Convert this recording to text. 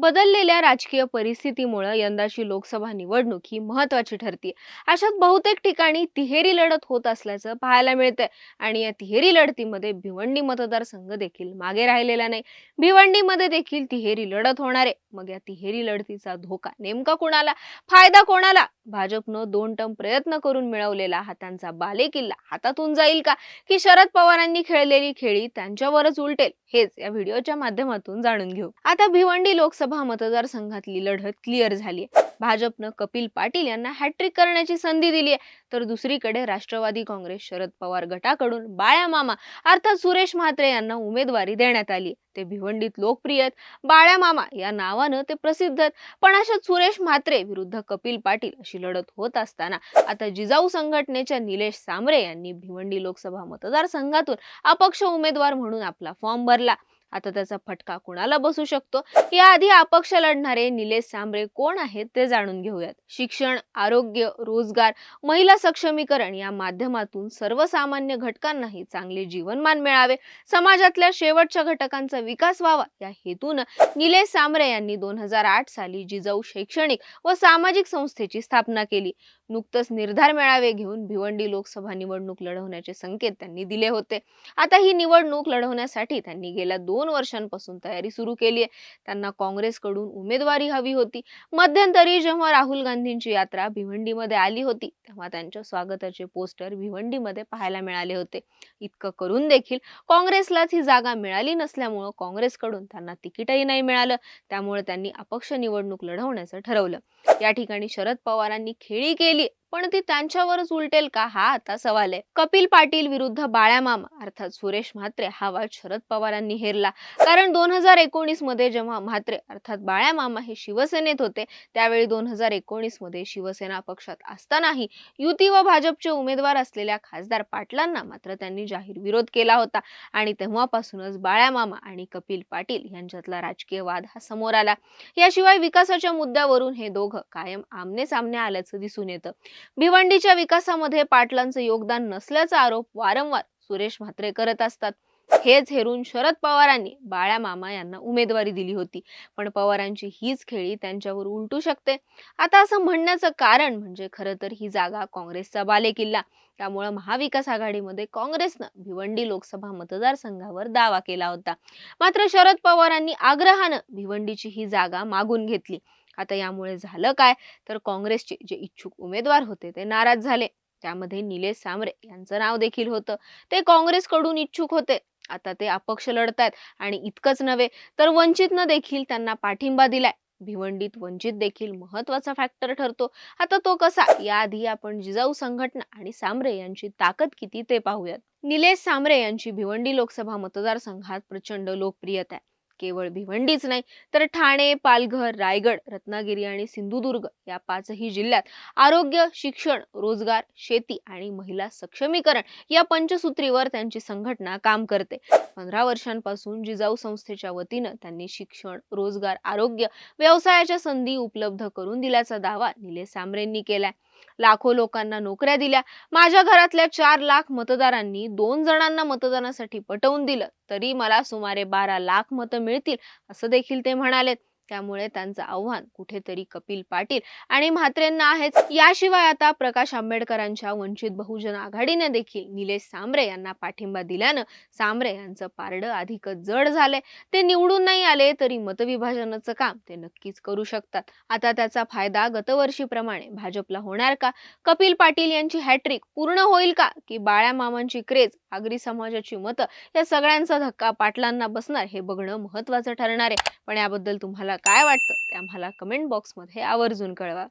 बदललेल्या राजकीय परिस्थितीमुळे यंदाची लोकसभा निवडणूक ही महत्वाची ठरते अशात बहुतेक ठिकाणी तिहेरी लढत होत असल्याचं पाहायला मिळतंय आणि या तिहेरी लढतीमध्ये भिवंडी मतदारसंघ देखील मागे राहिलेला नाही. भिवंडीमध्ये देखील तिहेरी लढत होणार आहे. मग या तिहेरी लढतीचा धोका नेमका कोणाला? फायदा कोणाला? भाजपनं दोन टर्म प्रयत्न करून मिळवलेला हा त्यांचा बालेकिल्ला हातातून जाईल का? की शरद पवारांनी खेळलेली खेळी त्यांच्यावरच उलटेल? हेच या व्हिडिओच्या माध्यमातून जाणून घेऊ. आता भिवंडी लोकसभा मतदारसंघातली लढत क्लिअर झाली भाजपनं कपिल पाटील यांना हॅट्रिक करण्याची संधी दिली आहे तर दुसरीकडे राष्ट्रवादी काँग्रेस शरद पवार गटाकडून बाळ्या मामा अर्थात सुरेश म्हात्रे यांना उमेदवारी देण्यात आली ते भिवंडीत लोकप्रिय आहेत. बाळ्या मामा या नावानं ते प्रसिद्ध आहेत. पण अशात सुरेश म्हात्रे विरुद्ध कपिल पाटील अशी लढत होत असताना आता जिजाऊ संघटनेच्या निलेश सांबरे यांनी भिवंडी लोकसभा मतदारसंघातून अपक्ष उमेदवार म्हणून आपला फॉर्म भरला. आता त्याचा फटका कुणाला बसू शकतो? याआधी अपक्ष लढणारे निलेश सांबरे कोण आहेत ते जाणून घेऊयात. शिक्षण आरोग्य रोजगार महिला सक्षमीकरण या माध्यमातून सर्वसामान्य घटकांनाही चांगले जीवनमान मिळावे. समाजातल्या शेवटच्या घटकांचा विकास व्हावा. या हेतून निलेश सांबरे यांनी दोन हजार आठ साली जिजाऊ शैक्षणिक व सामाजिक संस्थेची स्थापना केली. नुकतंच निर्धार मेळावे घेऊन भिवंडी लोकसभा निवडणूक लढवण्याचे संकेत त्यांनी दिले होते. आता ही निवडणूक लढवण्यासाठी त्यांनी गेल्या दोन वर्षांपासून तयारी सुरू केली आहे. त्यांना काँग्रेसकडून उमेदवारी हवी होती. मध्यंतरी जेव्हा राहुल गांधींची यात्रा भिवंडीमध्ये आली होती तेव्हा त्यांच्या स्वागताचे पोस्टर भिवंडीमध्ये पाहायला मिळाले होते. इतकं करून देखील काँग्रेसलाच ही जागा मिळाली नसल्यामुळं काँग्रेसकडून त्यांना तिकीटही नाही मिळालं. त्यामुळे त्यांनी अपक्ष निवडणूक लढवण्याचं ठरवलं. या ठिकाणी शरद पवारांनी खेळी केली. पण ती त्यांच्यावरच उलटेल का? हा आता सवाल आहे. कपिल पाटील विरुद्ध बाळ्या मामा अर्थात सुरेश म्हात्रे हा वाद शरद पवारांनी हेरला. कारण दोन हजार एकोणीसमध्ये जेव्हा म्हात्रे अर्थात बाळ्या मामा हे शिवसेनेत होते त्यावेळी दोन हजार एकोणीसमध्ये शिवसेना पक्षात असतानाही युती व भाजपचे उमेदवार असलेल्या खासदार पाटलांना मात्र त्यांनी जाहीर विरोध केला होता. आणि तेव्हापासूनच बाळ्या मामा आणि कपिल पाटील यांच्यातला राजकीय वाद हा समोर आला. याशिवाय विकासाच्या मुद्द्यावरून हे दोघं कायम आमने सामने आल्याचं दिसून येतं. भिवंडीच्या विकासामध्ये पाटलांचं योगदान नसल्याचा आरोप वारंवार सुरेश म्हात्रे करत असतात. हेच हेरून शरद पवारांनी बाळ्या मामा यांना उमेदवारी दिली होती. पण पवारांची हीच खेळी त्यांच्यावर उलटू शकते. आता असं म्हणण्याचं कारण म्हणजे खरं तर ही जागा काँग्रेसचा बालेकिल्ला. त्यामुळं महाविकास आघाडीमध्ये काँग्रेसनं भिवंडी लोकसभा मतदारसंघावर दावा केला होता. मात्र शरद पवारांनी आग्रहानं भिवंडीची ही जागा मागून घेतली. आता यामुळे झालं काय? तर काँग्रेसचे जे इच्छुक उमेदवार होते ते नाराज झाले. त्यामध्ये निलेश सांबरे यांचं नाव देखील होतं. ते काँग्रेसकडून इच्छुक होते. आता ते अपक्ष लढतायत आणि इतकंच नव्हे तर वंचितनं देखील त्यांना पाठिंबा दिलाय. भिवंडीत वंचित देखील महत्त्वाचा फॅक्टर ठरतो. आता तो कसा? याआधी आपण जिजाऊ संघटना आणि सांबरे यांची ताकद किती ते पाहूयात. निलेश सांबरे यांची भिवंडी लोकसभा मतदारसंघात प्रचंड लोकप्रियता आहे. केवळ भिवंडीच नाही तर ठाणे पालघर रायगड रत्नागिरी आणि सिंधुदुर्ग या पाचही जिल्ह्यात आरोग्य शिक्षण रोजगार शेती आणि महिला सक्षमीकरण या पंचसूत्रीवर त्यांची संघटना काम करते. पंधरा वर्षांपासून जिजाऊ संस्थेच्या वतीनं त्यांनी शिक्षण रोजगार आरोग्य व्यवसायाच्या संधी उपलब्ध करून दिल्याचा दावा निलेश सांबरेंनी केलाय. लाखो लोकांना नोकऱ्या दिल्या. माझ्या घरातल्या चार लाख मतदारांनी दोन जणांना मतदानासाठी पटवून दिलं. तरी मला सुमारे बारा लाख मतं मिळतील असं देखील ते म्हणालेत. त्यामुळे त्यांचं आव्हान कुठेतरी कपिल पाटील आणि म्हात्रेंना आहेच. याशिवाय आता प्रकाश आंबेडकरांच्या वंचित बहुजन आघाडीने देखील निलेश सांबरे यांना पाठिंबा दिल्यानं सांबरे यांचं पारडं अधिकच जड झालंय. ते निवडून नाही आले तरी मतविभाजनाचं काम ते नक्कीच करू शकतात. आता त्याचा फायदा गतवर्षीप्रमाणे भाजपला होणार का? कपिल पाटील यांची हॅट्रिक पूर्ण होईल का? की बाळ्या मामांची क्रेज आगरी समाजाची मतं या सगळ्यांचा धक्का पाटलांना बसणार हे बघणं महत्वाचं ठरणार आहे. पण याबद्दल तुम्हाला काय वाटतं ते आम्हाला कमेंट बॉक्समध्ये आवर्जून कळवा.